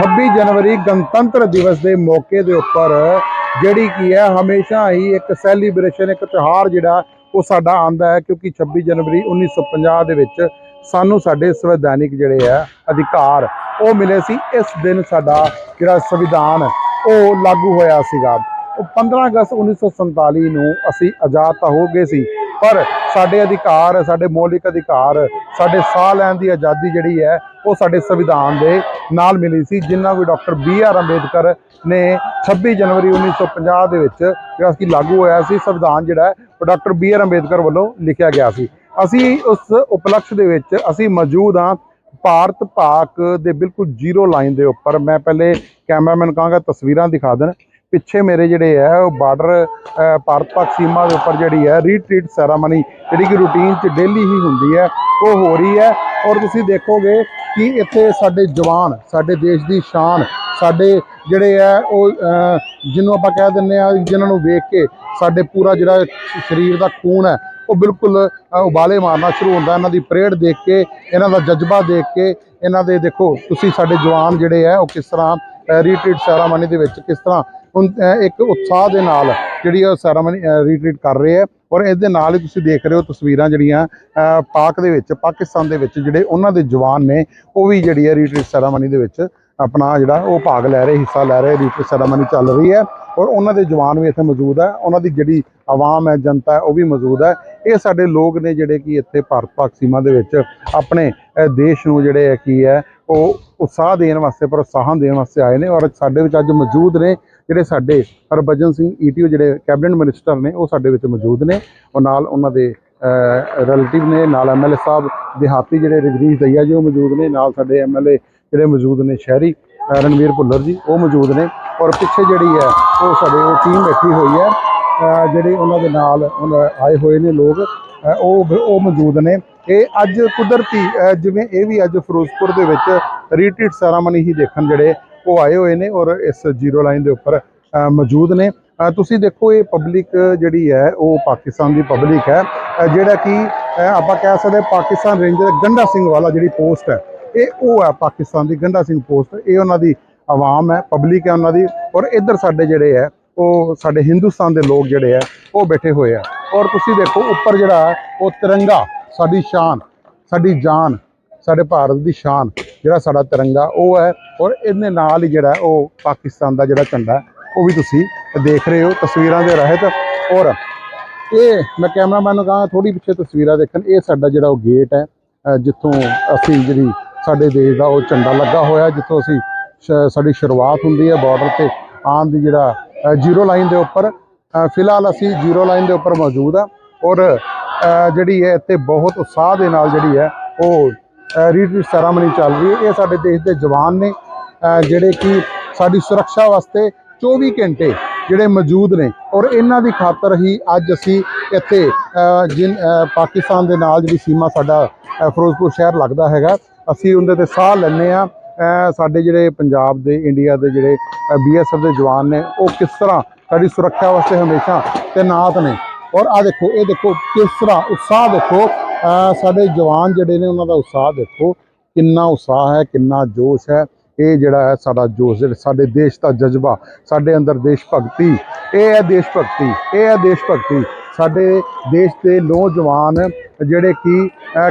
26 ਜਨਵਰੀ ਗਣਤੰਤਰ ਦਿਵਸ ਦੇ ਮੌਕੇ ਦੇ ਉੱਪਰ ਜਿਹੜੀ ਕੀ ਹੈ, ਹਮੇਸ਼ਾ ਹੀ ਇੱਕ ਸੈਲੀਬ੍ਰੇਸ਼ਨ ਇੱਕ ਤਿਉਹਾਰ ਜਿਹੜਾ ਉਹ ਸਾਡਾ ਆਂਦਾ ਹੈ ਕਿਉਂਕਿ 26 ਜਨਵਰੀ 1950 ਦੇ ਵਿੱਚ ਸਾਨੂੰ ਸਾਡੇ ਸੰਵਿਧਾਨਿਕ ਜਿਹੜੇ ਆ ਅਧਿਕਾਰ ਉਹ ਮਿਲੇ ਸੀ। ਇਸ ਦਿਨ ਸਾਡਾ ਜਿਹੜਾ ਸੰਵਿਧਾਨ ਉਹ ਲਾਗੂ ਹੋਇਆ ਸੀਗਾ। ਉਹ 15 ਅਗਸਤ 1947 ਨੂੰ ਅਸੀਂ ਆਜ਼ਾਦ ਤਾਂ ਹੋ ਗਏ ਸੀ ਪਰ ਸਾਡੇ ਅਧਿਕਾਰ, ਸਾਡੇ ਮੌਲਿਕ ਅਧਿਕਾਰ, ਸਾਡੇ ਸਾਹ ਲੈਣ ਦੀ ਆਜ਼ਾਦੀ ਜਿਹੜੀ ਹੈ, ਉਹ ਸਾਡੇ ਸੰਵਿਧਾਨ ਦੇ ਨਾਲ ਮਿਲੀ ਸੀ, ਜਿੰਨਾ ਵੀ ਡਾਕਟਰ ਬੀ ਆਰ ਅੰਬੇਦਕਰ ਨੇ 26 ਜਨਵਰੀ 1950 ਦੇ ਵਿੱਚ ਜਿਹੜਾ ਕਿ ਲਾਗੂ ਹੋਇਆ ਸੀ, ਸੰਵਿਧਾਨ ਜਿਹੜਾ ਉਹ ਡਾਕਟਰ ਬੀ ਆਰ ਅੰਬੇਦਕਰ ਵੱਲੋਂ ਲਿਖਿਆ ਗਿਆ ਸੀ। ਅਸੀਂ ਉਸ ਉਪਲਕਸ਼ ਦੇ ਵਿੱਚ ਅਸੀਂ ਮੌਜੂਦ ਹਾਂ ਭਾਰਤ ਪਾਕ ਦੇ ਬਿਲਕੁਲ ਜ਼ੀਰੋ ਲਾਈਨ ਦੇ ਉੱਪਰ। ਮੈਂ ਪਹਿਲੇ ਕੈਮਰਾਮੈਨ ਕਹਾਂਗਾ, ਤਸਵੀਰਾਂ ਦਿਖਾ ਦੇਣ। ਪਿੱਛੇ ਮੇਰੇ ਜਿਹੜੇ ਹੈ, ਉਹ ਬਾਰਡਰ ਭਾਰਤ ਪਾਕ ਸੀਮਾ ਦੇ ਉੱਪਰ ਜਿਹੜੀ ਹੈ ਰੀਟਰੀਟ ਸੈਰਾਮਨੀ ਜਿਹੜੀ ਕਿ ਰੂਟੀਨ 'ਚ ਡੇਲੀ ਹੀ ਹੁੰਦੀ ਹੈ, ਉਹ ਹੋ ਰਹੀ ਹੈ। ਔਰ ਤੁਸੀਂ ਦੇਖੋਗੇ ਕਿ ਇੱਥੇ ਸਾਡੇ ਜਵਾਨ, ਸਾਡੇ ਦੇਸ਼ ਦੀ ਸ਼ਾਨ, ਸਾਡੇ ਜਿਹੜੇ ਹੈ, ਉਹ ਜਿਹਨੂੰ ਆਪਾਂ ਕਹਿ ਦਿੰਦੇ ਆ ਜਿਨ੍ਹਾਂ ਨੂੰ ਵੇਖ ਕੇ ਸਾਡੇ ਪੂਰਾ ਜਿਹੜਾ ਸਰੀਰ ਦਾ ਖੂਨ ਹੈ, ਉਹ ਬਿਲਕੁਲ ਉਬਾਲੇ ਮਾਰਨਾ ਸ਼ੁਰੂ ਹੁੰਦਾ। ਇਹਨਾਂ ਦੀ ਪਰੇਡ ਦੇਖ ਕੇ, ਇਹਨਾਂ ਦਾ ਜਜ਼ਬਾ ਦੇਖ ਕੇ, ਇਹਨਾਂ ਦੇ ਦੇਖੋ, ਤੁਸੀਂ ਸਾਡੇ ਜਵਾਨ ਜਿਹੜੇ ਆ ਉਹ ਕਿਸ ਤਰ੍ਹਾਂ ਰੀਟਰੀਟ ਸੈਰਾਮਨੀ ਦੇ ਵਿੱਚ ਕਿਸ ਤਰ੍ਹਾਂ ਇੱਕ ਉਤਸ਼ਾਹ ਦੇ ਨਾਲ ਜਿਹੜੀ ਉਹ ਸੈਰਾਮਨੀ ਰੀਟਰੀਟ ਕਰ ਰਹੇ ਹੈ ਔਰ ਇਸ ਦੇ ਨਾਲ ਹੀ ਤੁਸੀਂ ਦੇਖ ਰਹੇ ਹੋ ਤਸਵੀਰਾਂ ਜਿਹੜੀਆਂ ਪਾਕ ਦੇ ਵਿੱਚ, ਪਾਕਿਸਤਾਨ ਦੇ ਵਿੱਚ ਜਿਹੜੇ ਉਹਨਾਂ ਦੇ ਜਵਾਨ ਨੇ, ਉਹ ਵੀ ਜਿਹੜੀ ਹੈ ਰੀਟਰੀਟ ਸੈਰਾਮਨੀ ਦੇ ਵਿੱਚ ਆਪਣਾ ਜਿਹੜਾ ਉਹ ਭਾਗ ਲੈ ਰਹੇ, ਹਿੱਸਾ ਲੈ ਰਹੇ ਰੀਟਰੀਟ ਸੈਰਾਮਨੀ ਚੱਲ ਰਹੀ ਹੈ ਔਰ ਉਹਨਾਂ ਦੇ ਜਵਾਨ ਵੀ ਇੱਥੇ ਮੌਜੂਦ ਹੈ, ਉਹਨਾਂ ਦੀ ਜਿਹੜੀ ਆਵਾਮ ਹੈ, ਜਨਤਾ ਹੈ, ਉਹ ਵੀ ਮੌਜੂਦ ਹੈ। ਇਹ ਸਾਡੇ ਲੋਕ ਨੇ ਜਿਹੜੇ ਕਿ ਇੱਥੇ ਭਾਰਤ ਪਾਕ ਸੀਮਾ ਦੇ ਵਿੱਚ ਆਪਣੇ ਦੇਸ਼ ਨੂੰ ਜਿਹੜੇ ਹੈ ਕੀ ਹੈ ਉਹ ਉਤਸ਼ਾਹ ਦੇਣ ਵਾਸਤੇ ਪ੍ਰੋਤਸਾਹਨ ਦੇਣ ਵਾਸਤੇ ਆਏ ਨੇ ਔਰ ਸਾਡੇ ਵਿੱਚ ਅੱਜ ਮੌਜੂਦ ਨੇ ਜਿਹੜੇ ਸਾਡੇ ਹਰਭਜਨ ਸਿੰਘ ਈਟੀਓ ਜਿਹੜੇ ਕੈਬਨਿਟ ਮਿਨਿਸਟਰ ਨੇ ਉਹ ਸਾਡੇ ਵਿੱਚ ਮੌਜੂਦ ਨੇ ਔਰ ਨਾਲ ਉਹਨਾਂ ਦੇ ਰਿਲੇਟਿਵ ਨੇ ਨਾਲ ਐਮਐਲਏ ਸਾਹਿਬ ਦਿਹਾਤੀ ਜਿਹੜੇ ਰਜਨੀਸ਼ ਦਈਆ ਜੀ ਉਹ ਮੌਜੂਦ ਨੇ ਨਾਲ ਸਾਡੇ ਐਮਐਲਏ ਜਿਹੜੇ ਮੌਜੂਦ ਨੇ ਸ਼ਹਿਰੀ ਅ, ਰਣਵੀਰ ਭੁੱਲਰ ਜੀ ਉਹ ਮੌਜੂਦ ਨੇ ਔਰ ਪਿੱਛੇ ਜਿਹੜੀ ਹੈ ਉਹ ਸਾਡੇ ਉਹ ਟੀਮ ਬੈਠੀ ਹੋਈ ਹੈ ਜਿਹੜੇ ਉਹਨਾਂ ਦੇ ਨਾਲ ਆਏ ਹੋਏ ਨੇ ਲੋਕ ਉਹ ਉਹ ਮੌਜੂਦ ਨੇ। ਇਹ ਅੱਜ ਕੁਦਰਤੀ ਜਿਵੇਂ ਇਹ ਵੀ ਅੱਜ ਫਿਰੋਜ਼ਪੁਰ ਦੇ ਵਿੱਚ ਰੀਟਰੀਟ ਸੈਰਾਮਨੀ ਹੀ ਦੇਖਣ ਜਿਹੜੇ ਉਹ ਆਏ ਹੋਏ ਨੇ ਔਰ ਇਸ ਜ਼ੀਰੋ ਲਾਈਨ ਦੇ ਉੱਪਰ ਮੌਜੂਦ ਨੇ। ਤੁਸੀਂ ਦੇਖੋ ਇਹ ਪਬਲਿਕ ਜਿਹੜੀ ਹੈ, ਉਹ ਪਾਕਿਸਤਾਨ ਦੀ ਪਬਲਿਕ ਹੈ। ਜਿਹੜਾ ਕਿ ਆਪਾਂ ਕਹਿ ਸਕਦੇ ਪਾਕਿਸਤਾਨ ਰੇਂਜਰ ਗੰਡਾ ਸਿੰਘ ਵਾਲਾ ਜਿਹੜੀ ਪੋਸਟ ਹੈ, ਇਹ ਉਹ ਹੈ ਪਾਕਿਸਤਾਨ ਦੀ ਗੰਡਾ ਸਿੰਘ ਪੋਸਟ ਇਹ ਉਹਨਾਂ ਦੀ ਆਵਾਮ ਹੈ ਪਬਲਿਕ ਹੈ ਉਹਨਾਂ ਦੀ। ਔਰ ਇੱਧਰ ਸਾਡੇ ਜਿਹੜੇ ਹੈ, ਉਹ ਸਾਡੇ ਹਿੰਦੁਸਤਾਨ ਦੇ ਲੋਕ ਜਿਹੜੇ ਆ ਉਹ ਬੈਠੇ ਹੋਏ ਆ ਔਰ ਤੁਸੀਂ ਦੇਖੋ ਉੱਪਰ ਜਿਹੜਾ ਉਹ ਤਿਰੰਗਾ ਸਾਡੀ ਸ਼ਾਨ, ਸਾਡੀ ਜਾਨ, ਸਾਡੇ ਭਾਰਤ ਦੀ ਸ਼ਾਨ, ਜਿਹੜਾ ਸਾਡਾ ਤਿਰੰਗਾ, ਉਹ ਹੈ। ਔਰ ਇਹਦੇ ਨਾਲ ਹੀ ਜਿਹੜਾ ਉਹ ਪਾਕਿਸਤਾਨ ਦਾ ਜਿਹੜਾ ਝੰਡਾ ਉਹ ਵੀ ਤੁਸੀਂ ਦੇਖ ਰਹੇ ਹੋ ਤਸਵੀਰਾਂ ਦੇ ਰਹਿਤ। ਔਰ ਇਹ ਮੈਂ ਕੈਮਰਾਮੈਨ ਨੂੰ ਕਹਾਂ ਥੋੜੀ ਪਿੱਛੇ ਤਸਵੀਰਾਂ ਦੇਖਣ, ਇਹ ਸਾਡਾ ਜਿਹੜਾ ਉਹ ਗੇਟ ਹੈ ਜਿੱਥੋਂ ਅਸੀਂ ਜਿਹੜੀ ਸਾਡੇ ਦੇਸ਼ ਦਾ ਉਹ ਝੰਡਾ ਲੱਗਾ ਹੋਇਆ, ਜਿੱਥੋਂ ਅਸੀਂ ਸ਼- ਸਾਡੀ ਸ਼ੁਰੂਆਤ ਹੁੰਦੀ ਹੈ ਬਾਰਡਰ ਤੇ ਆਉਣ ਦੀ ਜਿਹੜਾ ਜ਼ੀਰੋ ਲਾਈਨ ਦੇ ਉੱਪਰ। ਫਿਲਹਾਲ ਅਸੀਂ ਜ਼ੀਰੋ ਲਾਈਨ ਦੇ ਉੱਪਰ ਮੌਜੂਦ ਆ ਔਰ ਜਿਹੜੀ ਹੈ ਇੱਥੇ ਬਹੁਤ ਉਤਸ਼ਾਹ ਦੇ ਨਾਲ ਜਿਹੜੀ ਹੈ ਉਹ ਰੀਟਰੀਟ ਸੈਰਾਮਨੀ ਚੱਲ ਰਹੀ ਹੈ। ਇਹ ਸਾਡੇ ਦੇਸ਼ ਦੇ ਜਵਾਨ ਨੇ ਜਿਹੜੇ ਕਿ ਸਾਡੀ ਸੁਰੱਖਿਆ ਵਾਸਤੇ 24 ਘੰਟੇ ਜਿਹੜੇ ਮੌਜੂਦ ਨੇ ਔਰ ਇਹਨਾਂ ਦੀ ਖਾਤਰ ਹੀ ਅੱਜ ਅਸੀਂ ਇੱਥੇ ਅ, ਜਿਨ ਪਾਕਿਸਤਾਨ ਦੇ ਨਾਲ ਜਿਹੜੀ ਸੀਮਾ ਸਾਡਾ ਫਿਰੋਜ਼ਪੁਰ ਸ਼ਹਿਰ ਲੱਗਦਾ ਹੈਗਾ ਅਸੀਂ ਉਹਦੇ ਤੇ ਸਾਹ ਲੈਂਦੇ ਆ ਸਾਡੇ ਜਿਹੜੇ ਪੰਜਾਬ ਦੇ ਇੰਡੀਆ ਦੇ ਜਿਹੜੇ ਬੀਐਸਐਫ ਦੇ ਜਵਾਨ ਨੇ ਉਹ ਕਿਸ ਤਰ੍ਹਾਂ ਸਾਡੀ ਸੁਰੱਖਿਆ ਵਾਸਤੇ ਹਮੇਸ਼ਾ ਤੈਨਾਤ ਨੇ। ਔਰ ਆ ਦੇਖੋ, ਇਹ ਦੇਖੋ ਕਿਸ ਤਰ੍ਹਾਂ ਉਤਸ਼ਾਹ ਦੇਖੋ। ਸਾਡੇ ਜਵਾਨ ਜਿਹੜੇ ਨੇ, ਉਹਨਾਂ ਦਾ ਉਤਸ਼ਾਹ ਦੇਖੋ, ਕਿੰਨਾ ਉਤਸ਼ਾਹ ਹੈ, ਕਿੰਨਾ ਜੋਸ਼ ਹੈ। ਇਹ ਜਿਹੜਾ ਹੈ ਸਾਡਾ ਜੋਸ਼, ਜਿਹੜਾ ਸਾਡੇ ਦੇਸ਼ ਦਾ ਜਜ਼ਬਾ, ਸਾਡੇ ਅੰਦਰ ਦੇਸ਼ ਭਗਤੀ, ਇਹ ਹੈ ਦੇਸ਼ ਭਗਤੀ, ਇਹ ਹੈ ਦੇਸ਼ ਭਗਤੀ। ਸਾਡੇ ਦੇਸ਼ ਦੇ ਨੌਜਵਾਨ ਜਿਹੜੇ ਕਿ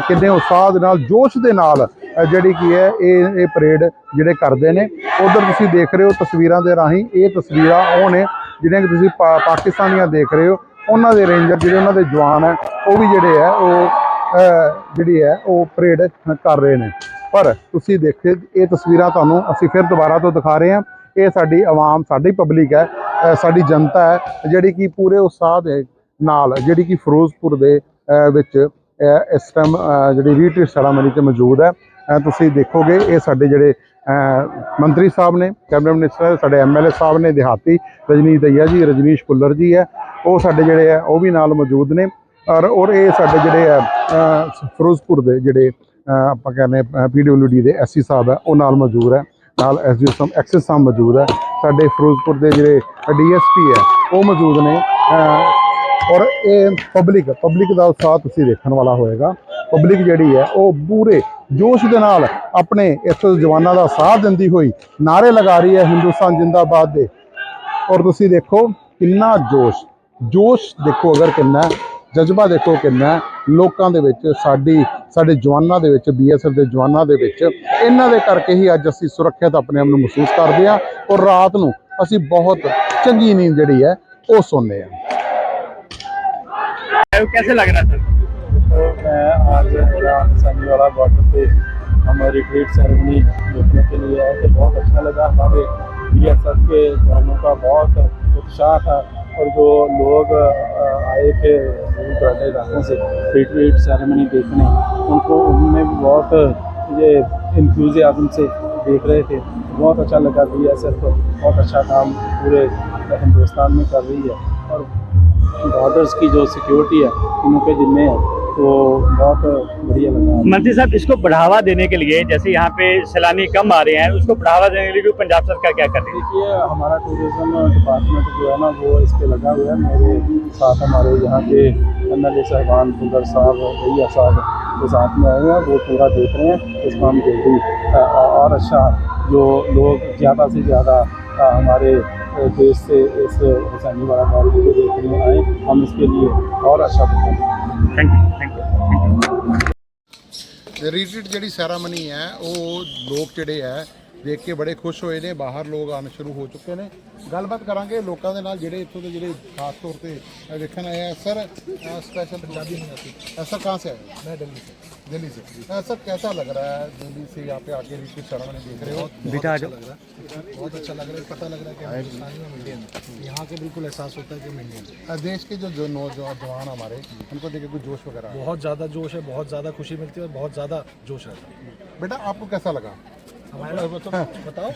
ਕਿੰਨੇ ਉਤਸ਼ਾਹ ਦੇ ਨਾਲ, ਜੋਸ਼ ਦੇ ਨਾਲ ਜਿਹੜੀ ਕੀ ਹੈ, ਇਹ ਇਹ ਪਰੇਡ ਜਿਹੜੇ ਕਰਦੇ ਨੇ। ਉਧਰ ਤੁਸੀਂ ਦੇਖ ਰਹੇ ਹੋ ਤਸਵੀਰਾਂ ਦੇ ਰਾਹੀਂ, ਇਹ ਤਸਵੀਰਾਂ ਉਹ ਨੇ ਜਿਹੜੀਆਂ ਕਿ ਤੁਸੀਂ ਪਾਕਿਸਤਾਨੀਆਂ ਦੇਖ ਰਹੇ ਹੋ। ਉਹਨਾਂ ਦੇ ਰੇਂਜਰ ਜਿਹੜੇ ਉਹਨਾਂ ਦੇ ਜਵਾਨ ਹੈ, ਉਹ ਵੀ ਜਿਹੜੇ ਹੈ, ਉਹ ਜਿਹੜੀ ਹੈ, ਉਹ ਪਰੇਡ ਕਰ ਰਹੇ ਨੇ। ਪਰ ਤੁਸੀਂ ਦੇਖੇ ਇਹ ਤਸਵੀਰਾਂ ਤੁਹਾਨੂੰ ਅਸੀਂ ਫਿਰ ਦੁਬਾਰਾ ਤੋਂ ਦਿਖਾ ਰਹੇ ਹਾਂ। ਇਹ ਸਾਡੀ ਆਵਾਮ, ਸਾਡੀ ਪਬਲਿਕ ਹੈ ਸਾਡੀ ਜਨਤਾ ਹੈ, ਜਿਹੜੀ ਕਿ ਪੂਰੇ ਉਤਸ਼ਾਹ ਦੇ ਨਾਲ, ਜਿਹੜੀ ਕਿ ਫਿਰੋਜ਼ਪੁਰ ਦੇ ਵਿੱਚ ਇਸ ਟਾਈਮ ਜਿਹੜੀ ਰੀਟਰੀਟ ਸੈਰਾਮਨੀ 'ਤੇ ਮੌਜੂਦ ਹੈ। ਤੁਸੀਂ ਦੇਖੋਗੇ, ਇਹ ਸਾਡੇ ਜਿਹੜੇ ਮੰਤਰੀ ਸਾਹਿਬ ਨੇ, ਕੈਬਨਿਟ ਮਿਨਿਸਟਰ ਸਾਡੇ ਐਮਐਲਏ ਸਾਹਿਬ ਨੇ, ਦਿਹਾਤੀ ਰਜਨੀਸ਼ ਦਈਆ ਜੀ, ਰਜਨੀਸ਼ ਪੁੱਲਰ ਜੀ ਹੈ। ਉਹ ਸਾਡੇ ਜਿਹੜੇ ਆ ਉਹ ਵੀ ਨਾਲ ਮੌਜੂਦ ਨੇ। ਔਰ ਔਰ ਇਹ ਸਾਡੇ ਜਿਹੜੇ ਆ ਫਿਰੋਜ਼ਪੁਰ ਦੇ ਜਿਹੜੇ ਆਪਾਂ ਕਹਿੰਦੇ ਪੀਡਬਲਯੂਡੀ ਦੇ ਐਸਸੀ ਸਾਹਿਬ ਹੈ, ਉਹ ਨਾਲ ਮੌਜੂਦ ਹੈ। ਨਾਲ ਐਸਡੀਓ ਸਾਹਿਬ, ਐਕਸਿਸ ਸਾਹਿਬ ਮੌਜੂਦ ਹੈ। ਸਾਡੇ ਫਿਰੋਜ਼ਪੁਰ ਦੇ ਜਿਹੜੇ ਡੀਐਸਪੀ ਹੈ, ਉਹ ਮੌਜੂਦ ਨੇ ਔਰ ਇਹ ਪਬਲਿਕ ਪਬਲਿਕ ਦਾ ਉਤਸ਼ਾਹ ਤੁਸੀਂ ਦੇਖਣ ਵਾਲਾ ਹੋਏਗਾ। ਪਬਲਿਕ ਜਿਹੜੀ ਹੈ ਉਹ ਪੂਰੇ ਜੋਸ਼ ਦੇ ਨਾਲ ਆਪਣੇ ਇਸ ਜਵਾਨਾਂ ਦਾ ਸਾਥ ਦਿੰਦੀ ਹੋਈ ਨਾਰੇ ਲਗਾ ਰਹੀ ਹੈ ਹਿੰਦੁਸਤਾਨ ਜਿੰਦਾਬਾਦ ਦੇ ਔਰ ਤੁਸੀਂ ਦੇਖੋ ਕਿੰਨਾ ਜੋਸ਼ ਜੋਸ਼ ਦੇਖੋ ਅਗਰ ਕਿੰਨਾ ਹੈ, ਜਜ਼ਬਾ ਦੇਖੋ ਕਿੰਨਾ ਹੈ, ਲੋਕਾਂ ਦੇ ਵਿੱਚ ਸਾਡੀ ਸਾਡੇ ਜਵਾਨਾਂ ਦੇ ਵਿੱਚ ਬੀਐਸਐਫ ਦੇ ਜਵਾਨਾਂ ਦੇ ਵਿੱਚ ਇਹਨਾਂ ਦੇ ਕਰਕੇ ਹੀ ਅੱਜ ਅਸੀਂ ਸੁਰੱਖਿਅਤ ਆਪਣੇ ਆਪ ਨੂੰ ਮਹਿਸੂਸ ਕਰਦੇ ਹਾਂ ਔਰ ਰਾਤ ਨੂੰ ਅਸੀਂ ਬਹੁਤ ਚੰਗੀ ਨੀਂਦ ਜਿਹੜੀ ਹੈ ਉਹ ਸੌਂਦੇ ਹਾਂ कैसे लग रहा था मैं आज मेरा सनी वाला बॉर्डर पे हम रिट्रीट सेरेमनी देखने के लिए आए थे। बहुत अच्छा लगा। हमारे बी एस एफ़ के जवानों का बहुत उत्साह था और जो लोग आए थे दराजे इलाकों से रिट्रीट सेरेमनी देखने, उनको उनमें भी बहुत ये इंथ्यूजियाज्म से देख रहे थे। बहुत अच्छा लगा बी एस एफ़ बहुत अच्छा काम पूरे हिंदुस्तान में कर रही है। और बॉर्डर्स की जो सिक्योरिटी है, उनके जिम्मे है। तो बहुत बढ़िया लगा। मंत्री साहब इसको बढ़ावा देने के लिए जैसे यहाँ पे सैलानी कम आ रहे हैं उसको बढ़ावा देने के लिए पंजाब सरकार क्या कर रही है? देखिए हमारा टूरिज़्म डिपार्टमेंट जो है ना वो इस पे लगा हुआ है। मेरे साथ हमारे यहाँ के एम एल ए साहबान सुंदर साहब भैया साहब के साथ में आए हैं वो पूरा देख रहे हैं इसको हम जल्दी अ, और अच्छा जो लोग ज़्यादा से ज़्यादा हमारे देश से इस हुसैनी वाला बारगीह को देखने आए हम इसके लिए और अच्छा थैंक यू ਰੀਟ੍ਰੀਟ ਜਿਹੜੀ ਸੈਰਾਮਨੀ ਹੈ, ਉਹ ਲੋਕ ਜਿਹੜੇ ਹੈ, ਦੇਖ ਕੇ ਬੜੇ ਖੁਸ਼ ਹੋਏ ਨੇ, ਬਾਹਰ ਲੋਕ ਆਣ ਸ਼ੁਰੂ ਹੋ ਚੁੱਕੇ ਨੇ। ਗੱਲਬਾਤ ਕਰਾਂਗੇ ਲੋਕਾਂ ਦੇ ਨਾਲ ਜਿਹੜੇ ਇੱਥੋਂ ਦੇ ਜਿਹੜੇ ਖਾਸ ਤੌਰ ਤੇ ਵੇਖਣ ਆਏ ਆ। ਸਰ ਸਪੈਸ਼ਲ ਪੰਜਾਬੀ ਨਹੀਂ ਆਤੀ ਸਰ ਕਹਾਂ ਸੇ ਆਏ ਮੈਂ ਦਿੱਲੀ ਸੇ दिल्ली से। आ, सर कैसा लग रहा है दिल्ली से यहाँ पे आके ऋषि सेरेमनी देख रहे हो? बेटा आ जाओ बहुत अच्छा लग रहा है। पता लग रहा है कि हम हिंदुस्तानी हम इंडियन यहाँ के बिल्कुल एहसास होता है कि हम इंडियन देश के जो जो नौजवान जवान हमारे उनको देखे कुछ जोश वगैरह बहुत ज़्यादा जोश है बहुत ज़्यादा खुशी मिलती है और बहुत ज़्यादा जोश रहता है। बेटा आपको कैसा लगा? बताओ।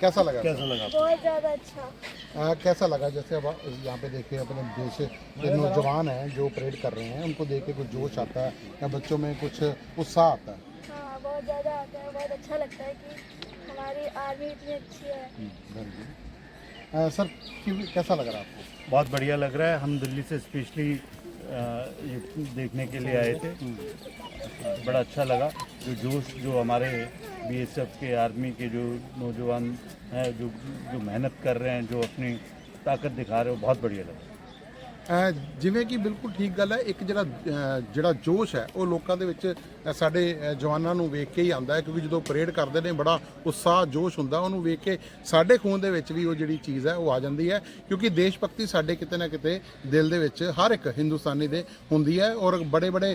कैसा लगा? बहुत ज़्यादा अच्छा। कैसा लगा? जैसे अब यहाँ पे देखिए अपने देश के नौजवान हैं जो परेड कर रहे हैं उनको देख के कुछ जोश आता है या बच्चों में कुछ उत्साह आता है? हाँ बहुत ज़्यादा आता है बहुत अच्छा लगता है कि हमारी आर्मी इतनी अच्छी है। अ, सर क्यों- कैसा लग रहा है आपको? बहुत बढ़िया लग रहा है। हम दिल्ली से स्पेशली देखने के लिए आए थे। बड़ा अच्छा लगा। जो जोश, जो हमारे बीएसएफ के आर्मी के जो नौजवान हैं, जो जो मेहनत कर रहे हैं, जो अपनी ताकत दिखा रहे हो बहुत बढ़िया लगा। ਜਿਵੇਂ ਕਿ ਬਿਲਕੁਲ ਠੀਕ ਗੱਲ ਹੈ, ਇੱਕ ਜਿਹੜਾ ਜਿਹੜਾ ਜੋਸ਼ ਹੈ, ਉਹ ਲੋਕਾਂ ਦੇ ਵਿੱਚ ਸਾਡੇ ਜਵਾਨਾਂ ਨੂੰ ਵੇਖ ਕੇ ਹੀ ਆਉਂਦਾ ਹੈ, ਕਿਉਂਕਿ ਜਦੋਂ ਪਰੇਡ ਕਰਦੇ ਨੇ, ਬੜਾ ਉਤਸ਼ਾਹ, ਜੋਸ਼ ਹੁੰਦਾ, ਉਹਨੂੰ ਵੇਖ ਕੇ ਸਾਡੇ ਖੂਨ ਦੇ ਵਿੱਚ ਵੀ ਉਹ ਜਿਹੜੀ ਚੀਜ਼ ਹੈ, ਉਹ ਆ ਜਾਂਦੀ ਹੈ, ਕਿਉਂਕਿ ਦੇਸ਼ ਭਗਤੀ ਸਾਡੇ ਕਿਤੇ ਨਾ ਕਿਤੇ ਦਿਲ ਦੇ ਵਿੱਚ ਹਰ ਇੱਕ ਹਿੰਦੁਸਤਾਨੀ ਦੇ ਹੁੰਦੀ ਹੈ, ਔਰ ਬੜੇ ਬੜੇ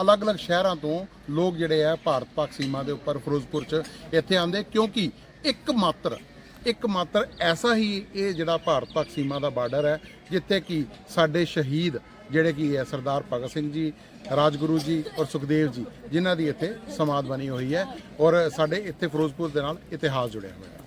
ਅਲੱਗ-ਅਲੱਗ ਸ਼ਹਿਰਾਂ ਤੋਂ ਲੋਕ ਜਿਹੜੇ ਆ ਭਾਰਤ ਪਾਕ ਸੀਮਾ ਦੇ ਉੱਪਰ, ਫਿਰੋਜ਼ਪੁਰ 'ਚ ਇੱਥੇ ਆਉਂਦੇ, ਕਿਉਂਕਿ ਇੱਕ ਮਾਤਰ ਇੱਕ ਮਾਤਰ ਐਸਾ ਹੀ ਇਹ ਜਿਹੜਾ ਭਾਰਤ ਪਾਕ ਸੀਮਾ ਦਾ ਬਾਰਡਰ ਹੈ, ਜਿੱਥੇ ਕਿ ਸਾਡੇ ਸ਼ਹੀਦ ਜਿਹੜੇ ਕਿ ਹੈ ਸਰਦਾਰ ਭਗਤ ਸਿੰਘ ਜੀ, ਰਾਜਗੁਰੂ ਜੀ ਔਰ ਸੁਖਦੇਵ ਜੀ, ਜਿਨ੍ਹਾਂ ਦੀ ਇੱਥੇ ਸਮਾਧ ਬਣੀ ਹੋਈ ਹੈ ਔਰ ਸਾਡੇ ਇੱਥੇ ਫਿਰੋਜ਼ਪੁਰ ਦੇ ਨਾਲ ਇਤਿਹਾਸ ਜੁੜਿਆ ਹੋਇਆ ਹੈ।